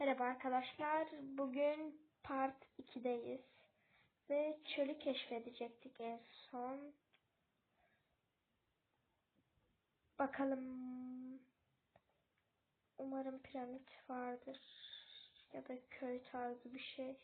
Merhaba arkadaşlar. Bugün part 2'deyiz. Ve çölü keşfedecektik en son. Bakalım. Umarım piramit vardır. Ya da köy tarzı bir şey.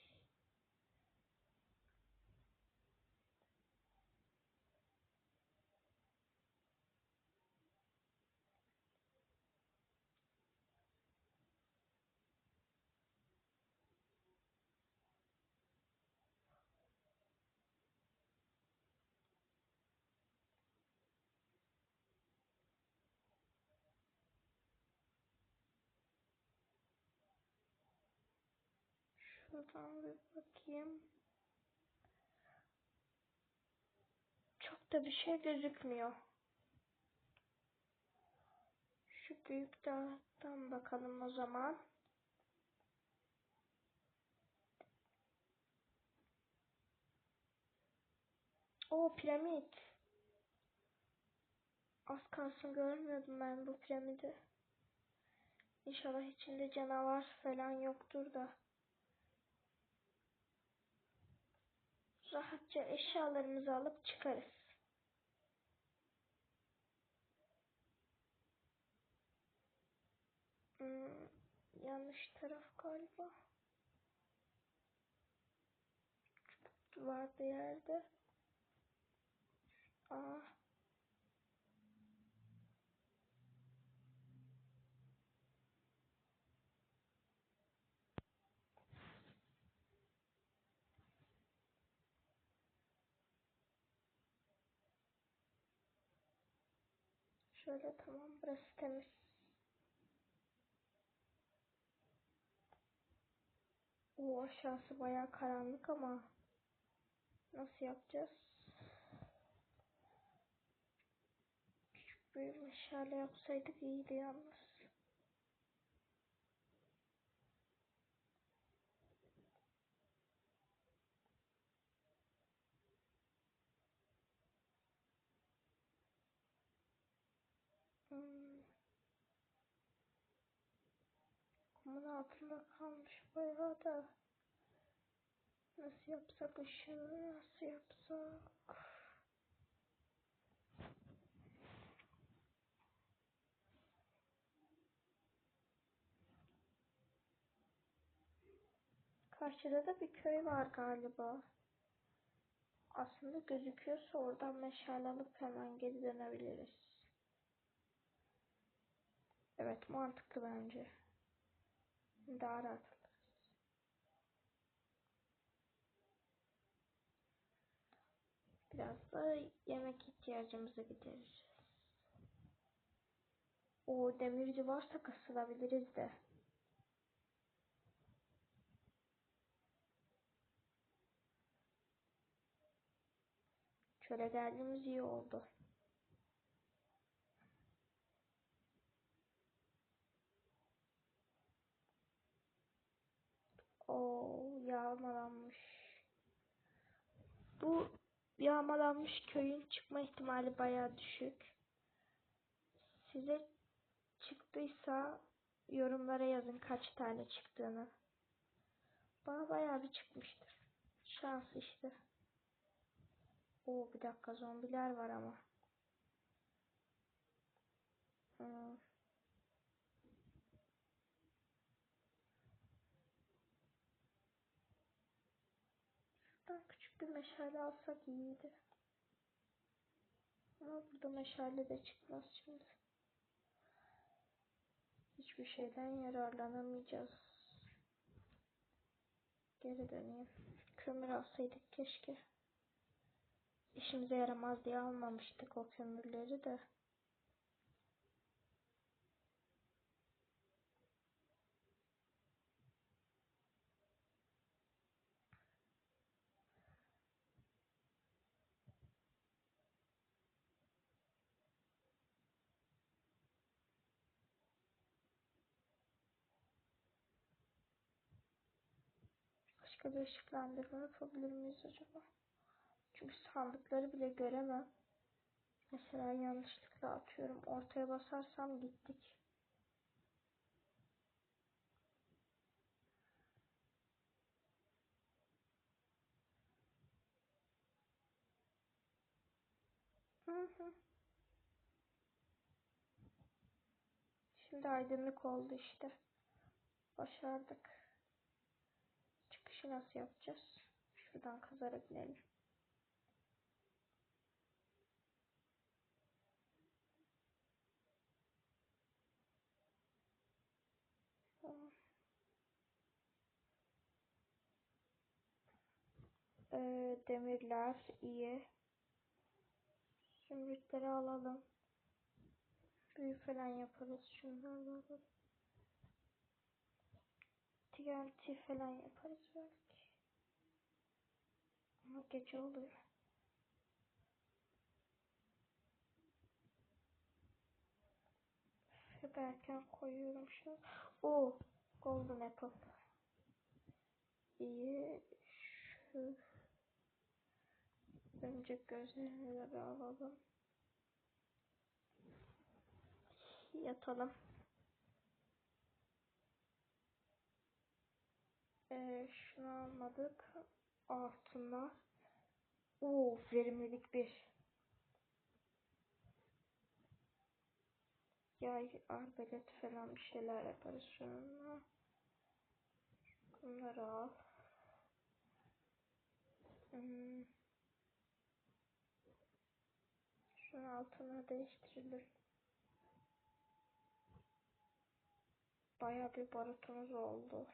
Şuradan bir bakayım. Çok da bir şey gözükmüyor. Şu büyük dağdan bakalım o zaman. O piramit. Az kalsın görmüyordum ben bu piramidi. İnşallah içinde canavar falan yoktur da. Rahatça eşyalarımızı alıp çıkarız. Hmm, yanlış taraf galiba. Vardı yerde. Aa. Şöyle tamam burası temiz. O aşağısı bayağı karanlık ama nasıl yapacağız? Küçük bir meşale yapsaydık iyiydi yalnız. Hmm. Kumun altında kalmış bayağı da. Nasıl yapsak ışığı nasıl yapsak? Karşıda da bir köy var galiba. Aslında gözüküyorsa oradan meşale alıp hemen geri dönebiliriz. Evet mantıklı bence. Daha rahat. Biraz da yemek ihtiyacımızı gideririz. O demirci varsa kasılabiliriz de. Şöyle geldiğimiz iyi oldu. O yağmalanmış. Bu yağmalanmış köyün çıkma ihtimali baya düşük. Size çıktıysa yorumlara yazın kaç tane çıktığını. Bana bayağı bir çıkmıştır. Şans işte. Oo bir dakika zombiler var ama. Hmm. Şuradan küçük bir meşale alsak iyiydi. Ama burada meşale de çıkmaz şimdi. Hiçbir şeyden yararlanamayacağız. Geri döneyim. Kömür alsaydık keşke. İşimize yaramaz diye almamıştık o kömürleri de. Başka bir ışıklandırma yapabilir miyiz acaba? Çünkü sandıkları bile göremem. Mesela yanlışlıkla atıyorum. Ortaya basarsam gittik. Şimdi aydınlık oldu işte. Başardık. Çıkışı nasıl yapacağız? Şuradan kazarak inelim. Ee, demirler iyi. Zümrütleri alalım. Büyü falan yaparız. Şunları alalım. TNT falan yaparız belki. Ama gece oluyor. Hep erken koyuyorum şu. O Golden Apple. İyi. Şu Önce gözlerini de bir alalım. Yatalım. Ee, şunu almadık. Altınlar. Oo, verimlilik bir. Yay, arbelet falan bir şeyler yaparız şununla. Bunları al. Hmm. Şunun altına değiştirelim. Bayağı bir barutumuz oldu.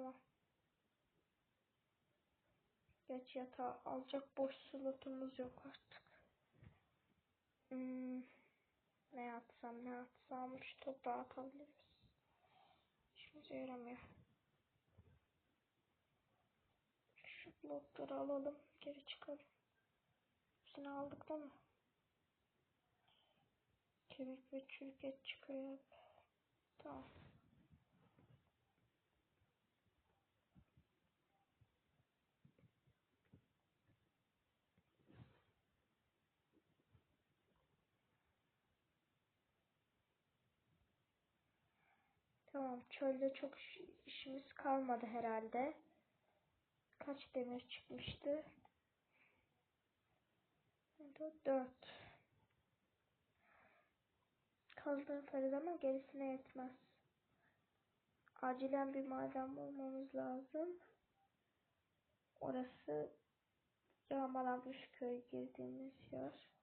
Tamam. Geç yatağı alacak boş slotumuz yok artık. Hmm. Ne atsam ne atsam şu toprağı atabiliriz. İşimize yaramıyor. Şu blokları alalım. Geri çıkalım. Hepsini aldık değil mi? Kemik ve çürük et çıkıyor. Tamam. Tamam çölde çok işimiz kalmadı herhalde. Kaç demir çıkmıştı? 4. Kazdığım sayıda ama gerisine yetmez. Acilen bir maden bulmamız lazım. Orası Yağmalanmış köy girdiğimiz yer.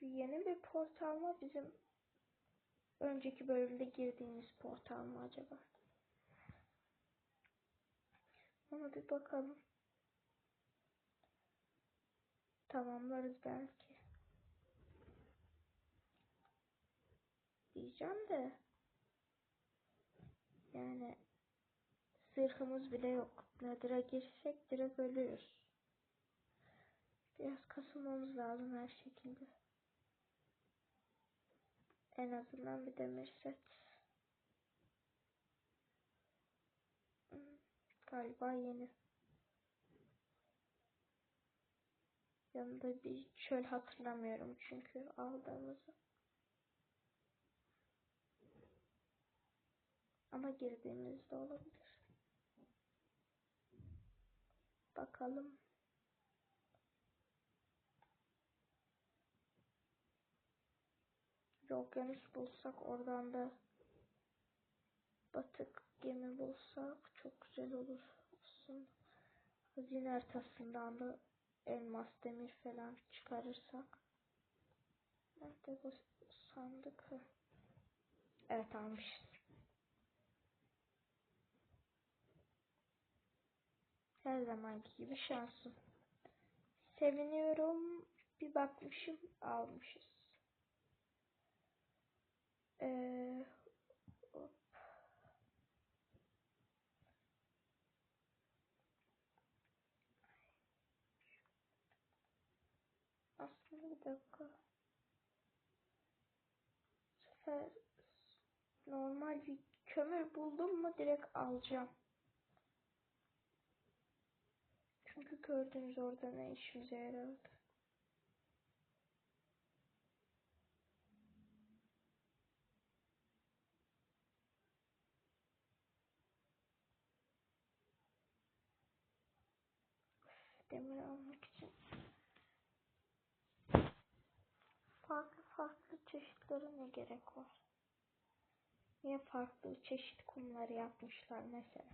Yeni bir portal mı bizim önceki bölümde girdiğimiz portal mı acaba? Ona bir bakalım. Tamamlarız belki. Diyeceğim de yani zırhımız bile yok. Nedir'e girsek direkt ölüyoruz. Biraz kasılmamız lazım her şekilde. En azından bir demir set. Galiba yeni. Yanında bir çöl hatırlamıyorum çünkü aldığımızı. Ama girdiğimizde olabilir. Bakalım. Bir okyanus bulsak oradan da batık gemi bulsak çok güzel olur aslında. Hazine haritasından da elmas demir falan çıkarırsak. Nerede bu sandık? Evet almışız. Her zamanki gibi şansım. Seviniyorum. Bir bakmışım almışız. Ee, Aslında bir dakika. sefer normal bir kömür buldum mu direkt alacağım. Çünkü gördüğünüz orada ne işimize yaradı. Demir almak için. Farklı farklı çeşitleri ne gerek var? Niye farklı çeşit kumları yapmışlar mesela?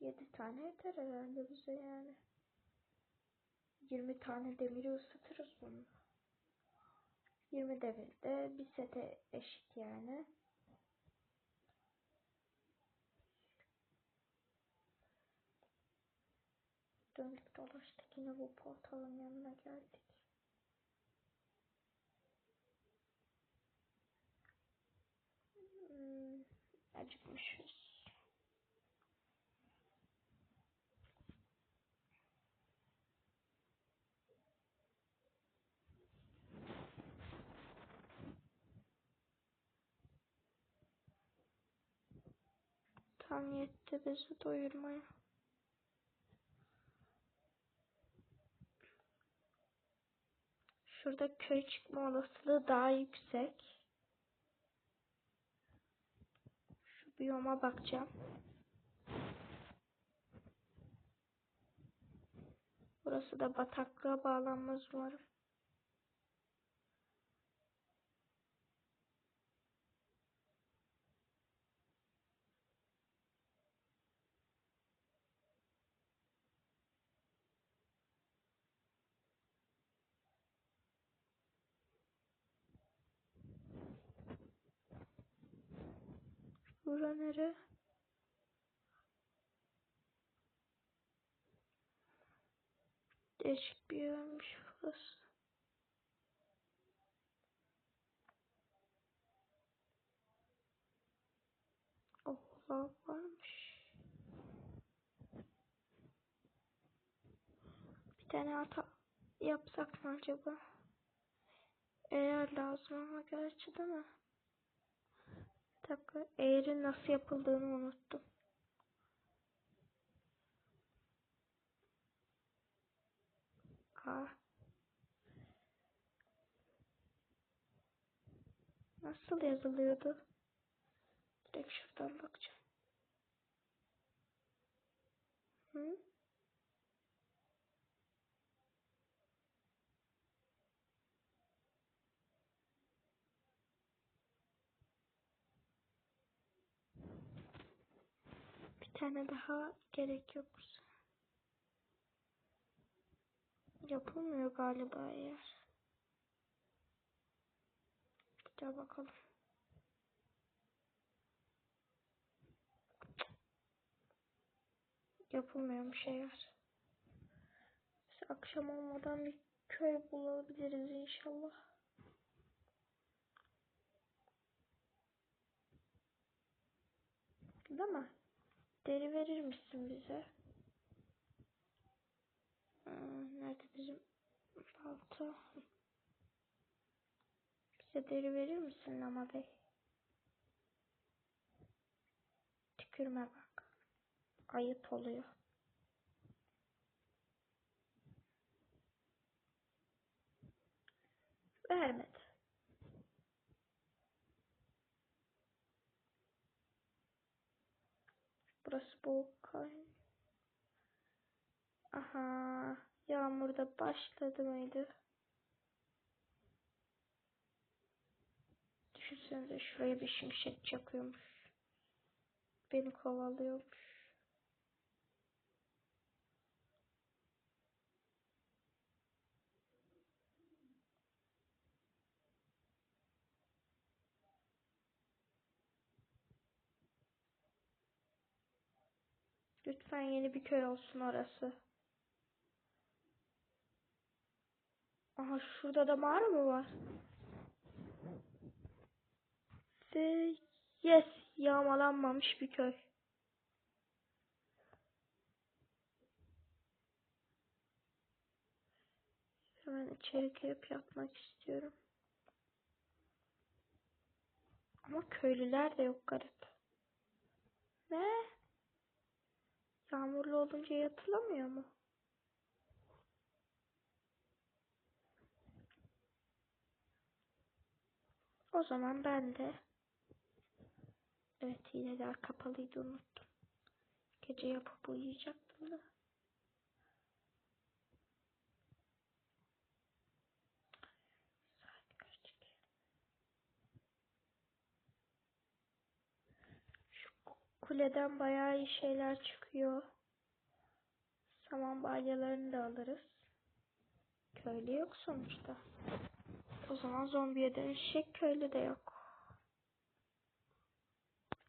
Yedi tane yeter herhalde bize yani. 20 tane demiri ısıtırız bunu. 20 demir de bir sete eşit yani. Döndük dolaştık yine bu portalın yanına geldik. Hmm, acıkmışız. Tam yetti bizi doyurmaya. Şurada köy çıkma olasılığı daha yüksek. Şu biyoma bakacağım. Burası da bataklığa bağlanmaz umarım. Bura? Değişik bir yermiş burası. Oh lav varmış. Bir tane hata yapsak mı acaba? Eğer lazım ama gerçi değil mi? Dakika. Eğerin nasıl yapıldığını unuttum. Aa. Nasıl yazılıyordu? Direkt şuradan bakacağım. Hı? Bir tane daha gerek yok. Yapılmıyor galiba eğer. Bir daha bakalım. Yapılmıyormuş eğer. Biz akşam olmadan bir köy bulabiliriz inşallah. Değil mi? Deri verir misin bize? Hmm, nerede bizim balta? Bize deri verir misin Lama Bey? Tükürme bak. Ayıp oluyor. Vermedi. Burası kayın. Aha. Yağmur da başladı mıydı? Düşünsenize şuraya bir şimşek çakıyormuş. Beni kovalıyormuş. Lütfen yeni bir köy olsun orası. Aha şurada da mağara mı var? Ve yes yağmalanmamış bir köy. Hemen içeri girip yapmak istiyorum. Ama köylüler de yok garip. Ne? Yağmurlu olunca yatılamıyor mu? O zaman ben de Evet yine hileler kapalıydı unuttum. Gece yapıp uyuyacaktım da. Kuleden bayağı iyi şeyler çıkıyor. Saman balyalarını da alırız. Köylü yok sonuçta. O zaman zombiye dönüşecek köylü de yok.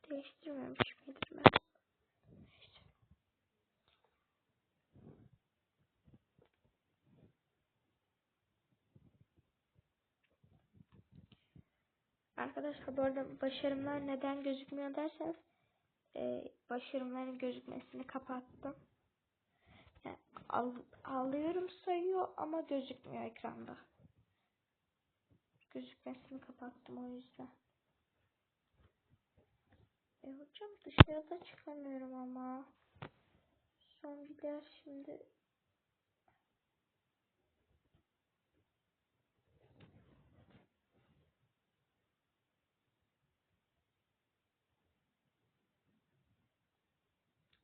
Değiştirmemiş miydim ben? Arkadaşlar bu arada başarımlar neden gözükmüyor derseniz e, başarımların gözükmesini kapattım. Yani al, alıyorum sayıyor ama gözükmüyor ekranda. Gözükmesini kapattım o yüzden. E hocam dışarıda çıkamıyorum ama. Zombiler şimdi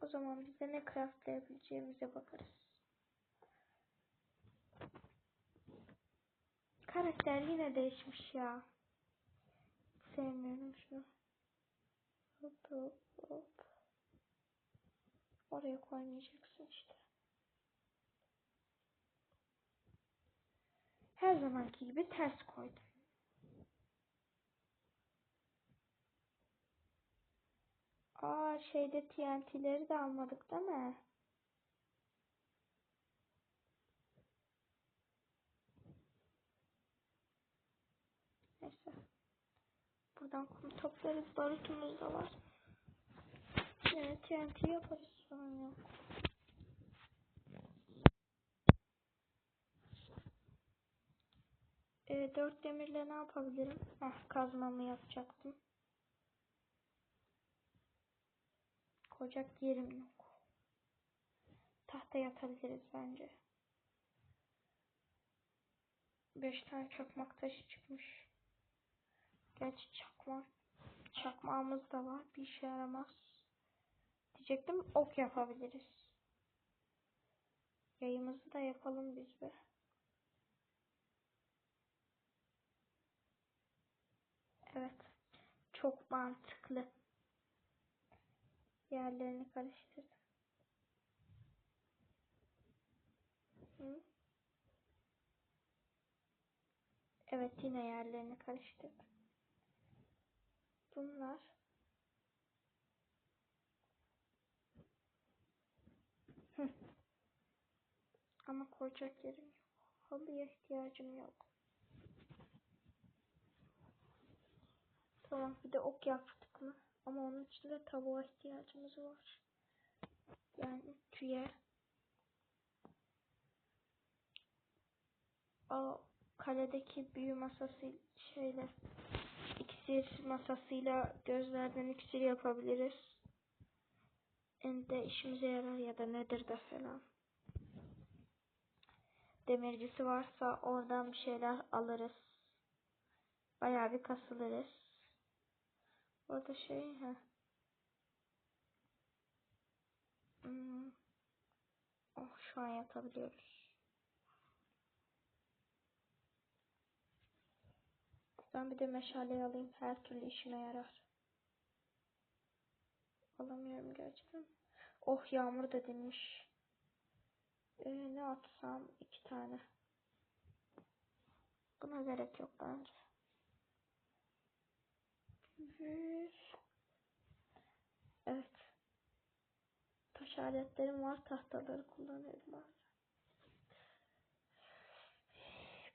O zaman biz de ne craftlayabileceğimize bakarız. Karakter yine değişmiş ya. Sevmiyorum şunu. Hop hop hop. Oraya koymayacaksın işte. Her zamanki gibi ters koydum. Aa şeyde TNT'leri de almadık değil mi? Neyse. Buradan kum toplarız. Barutumuz da var. Evet TNT yaparız sorun yok. E, dört demirle ne yapabilirim? Heh, kazmamı yapacaktım. Koyacak yerim yok. Tahta yatabiliriz bence. Beş tane çakmak taşı çıkmış. Gerçi çakmak çakmağımız da var. Bir işe yaramaz. Diyecektim ok yapabiliriz. Yayımızı da yapalım biz be. Evet. Çok mantıklı. Yerlerini karıştırdım. Hı? Evet yine yerlerini karıştırdım. Bunlar. Ama koyacak yerim yok. Halıya ihtiyacım yok. Tamam bir de ok yaptık mı? Ama onun için de tavuğa ihtiyacımız var. Yani tüye. O kaledeki büyü masası şeyle iksir masasıyla gözlerden iksir yapabiliriz. En de işimize yarar ya da nedir de falan. Demircisi varsa oradan bir şeyler alırız. Bayağı bir kasılırız. Orada şey ha. Hmm. Oh şu an yatabiliyoruz. Ben bir de meşale alayım. Her türlü işime yarar. Alamıyorum gerçekten. Oh yağmur da dinmiş. Ee, ne atsam? iki tane. Buna gerek yok bence. Evet. Taş aletlerim var. Tahtaları kullanıyorum bazen.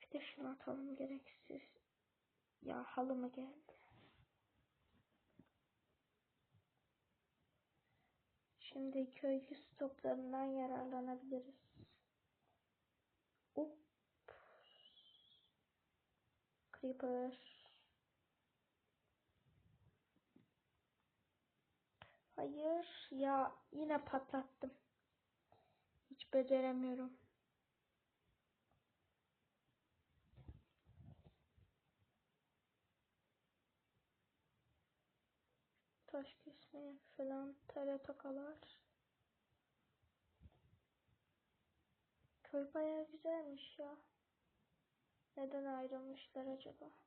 Bir de şunu atalım gereksiz. Ya halı mı geldi? Şimdi köylü stoklarından yararlanabiliriz. Up. Creeper. Hayır ya yine patlattım. Hiç beceremiyorum. Taş kesmeye falan tele teratakalar. Köy bayağı güzelmiş ya. Neden ayrılmışlar acaba?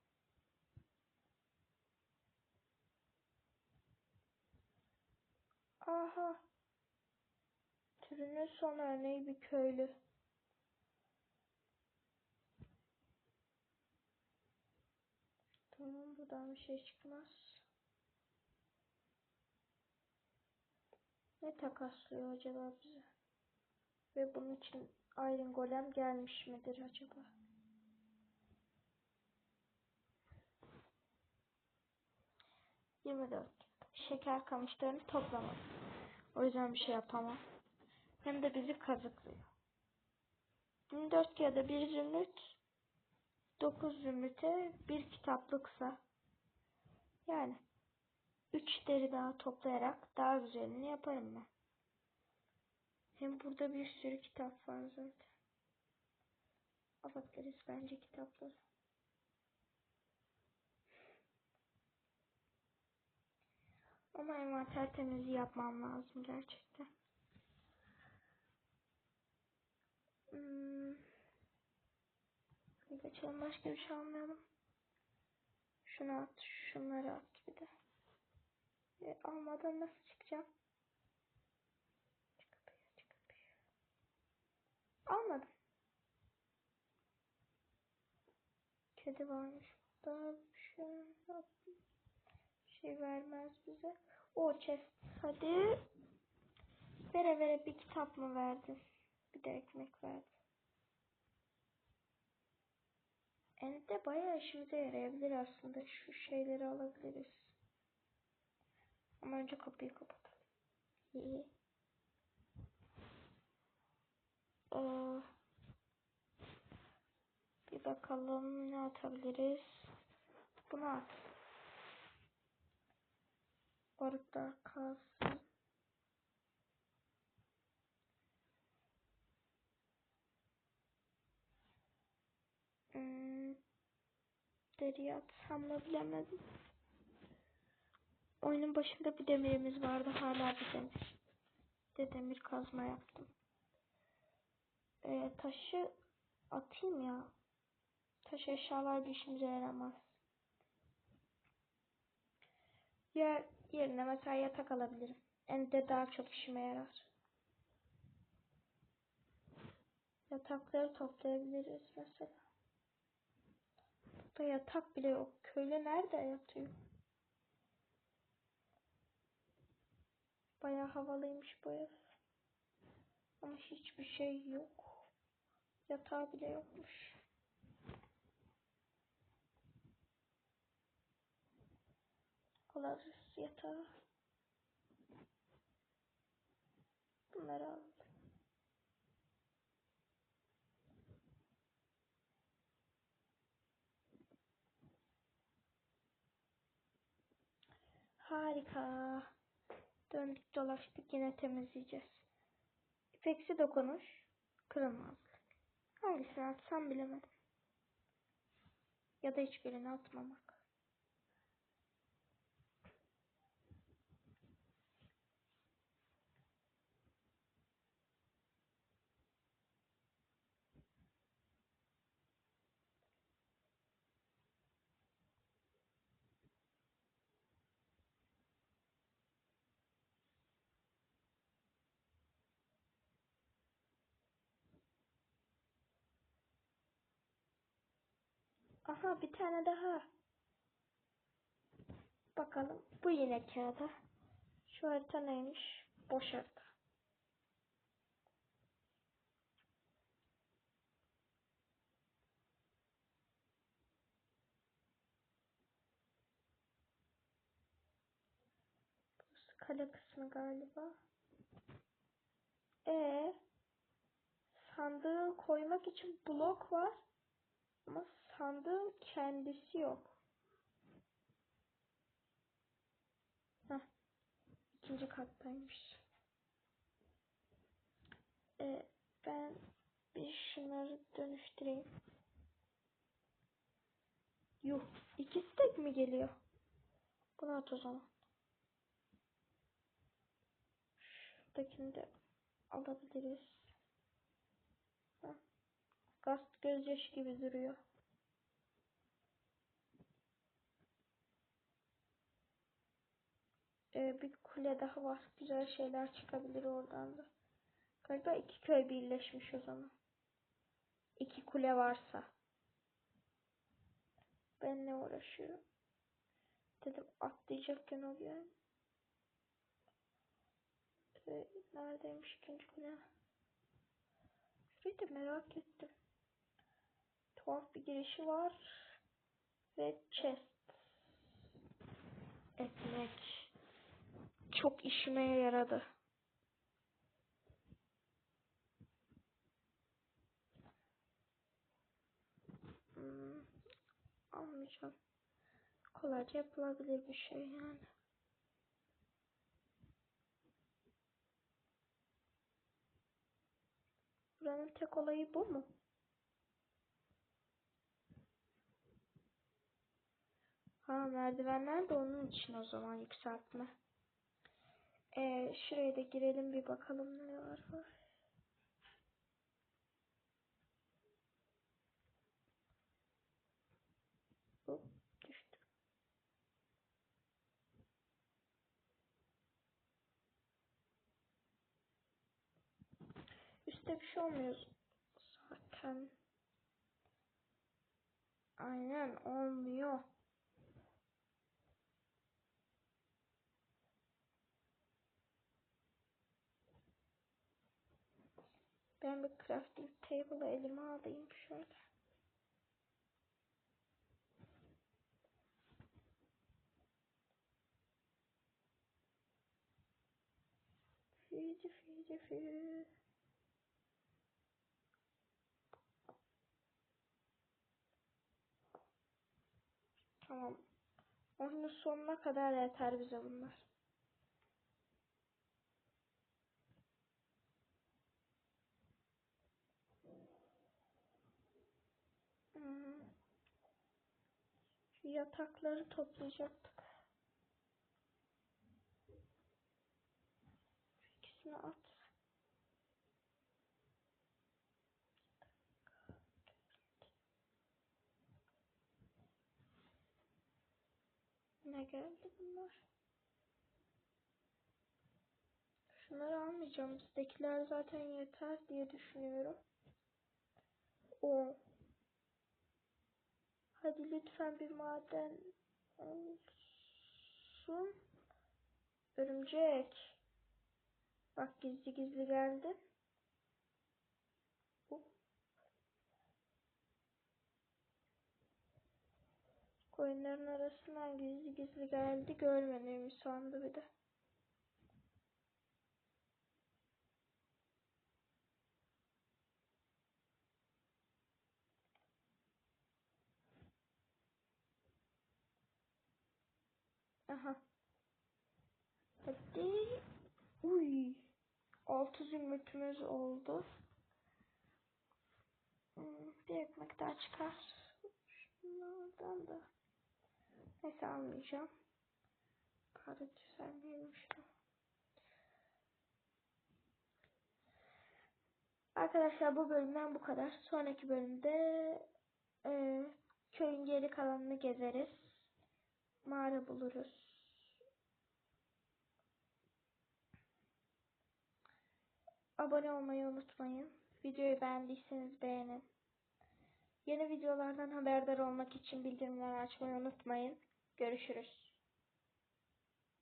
Aha. Türünün son örneği bir köylü. Tamam buradan bir şey çıkmaz. Ne takaslıyor acaba bize? Ve bunun için Iron Golem gelmiş midir acaba? Yirmi dört. Şeker kamışlarını toplamadım. O yüzden bir şey yapamam. Hem de bizi kazıklıyor. 24 kağıda bir zümrüt 9 zümrüte bir kitaplıksa yani 3 deri daha toplayarak daha güzelini yaparım ben. Hem burada bir sürü kitap var zaten. Alabiliriz bence kitapları. Ama envanter temizliği yapmam lazım gerçekten. Hmm. Geçelim başka bir şey almayalım. Şunu at, şunları at bir de. E, almadan nasıl çıkacağım? Çık kapıyı, çık kapıyı. Almadım. Kedi varmış burada. Bir şey, şey vermez bize. O chest. Hadi. Vere vere bir kitap mı verdin? Bir de ekmek verdin. Ende bayağı işimize yarayabilir aslında. Şu şeyleri alabiliriz. Ama önce kapıyı kapatalım. İyi. Ee, bir bakalım ne atabiliriz. Bunu at. Barutlar kalsın. Hmm, atsam mı bilemedim. Oyunun başında bir demirimiz vardı. Hala bir demir. De demir kazma yaptım. Ee, taşı atayım ya. Taş eşyalar bir işimize yaramaz. Ya yerine mesela yatak alabilirim. Ende daha çok işime yarar. Yatakları toplayabiliriz mesela. Burada yatak bile yok. Köylü nerede yatıyor? Bayağı havalıymış bu ev. Ama hiçbir şey yok. Yatağı bile yokmuş. Alırız yatağı. Bunları al. Harika. Döndük dolaştık yine temizleyeceğiz. İpeksi dokunuş. Kırılmazlık. Hangisini atsam bilemedim. Ya da hiçbirini atmamak. Aha bir tane daha. Bakalım. Bu yine kağıda. Şu harita neymiş? Boş harita. Kale kısmı galiba. E sandığı koymak için blok var. Ama sandığın kendisi yok. Heh. İkinci kattaymış. Ee, ben bir şunları dönüştüreyim. Yuh. İkisi tek mi geliyor? Bunu at o zaman. Şuradakini de alabiliriz. Heh. Gast gözyaşı gibi duruyor. Ee, bir kule daha var. Güzel şeyler çıkabilir oradan da. Galiba iki köy birleşmiş o zaman. İki kule varsa. Ben ne uğraşıyorum? Dedim atlayacakken oluyor. Ee, neredeymiş ikinci kule? Şurayı da merak ettim. Tuhaf bir girişi var. Ve chest. Ekmek. Çok işime yaradı. Hmm, almayacağım. Kolayca yapılabilir bir şey yani. Buranın tek olayı bu mu? Ha merdivenler de onun için o zaman yükseltme. Ee, şuraya da girelim bir bakalım ne var var. Hop düştü. Üstte bir şey olmuyor zaten. Aynen olmuyor. Ben bir crafting table elime alayım şöyle. Füze füze füze. Tamam. Oyunun sonuna kadar yeter bize bunlar. Yatakları toplayacaktık. İkisini at. Ne geldi bunlar? Şunları almayacağım. Bizdekiler zaten yeter diye düşünüyorum. O. Hadi lütfen bir maden olsun. Örümcek. Bak gizli gizli geldi. Hop. Koyunların arasından gizli gizli geldi. Görmediğimi sandı bir de. Aha. Hadi. Uy. Altı zümrütümüz oldu. Hmm, bir ekmek daha çıkar. Şunlardan da. Neyse almayacağım. Kağıdı düzenleyelim şunu. Arkadaşlar bu bölümden bu kadar. Sonraki bölümde e, köyün geri kalanını gezeriz. Mağara buluruz. Abone olmayı unutmayın. Videoyu beğendiyseniz beğenin. Yeni videolardan haberdar olmak için bildirimleri açmayı unutmayın. Görüşürüz.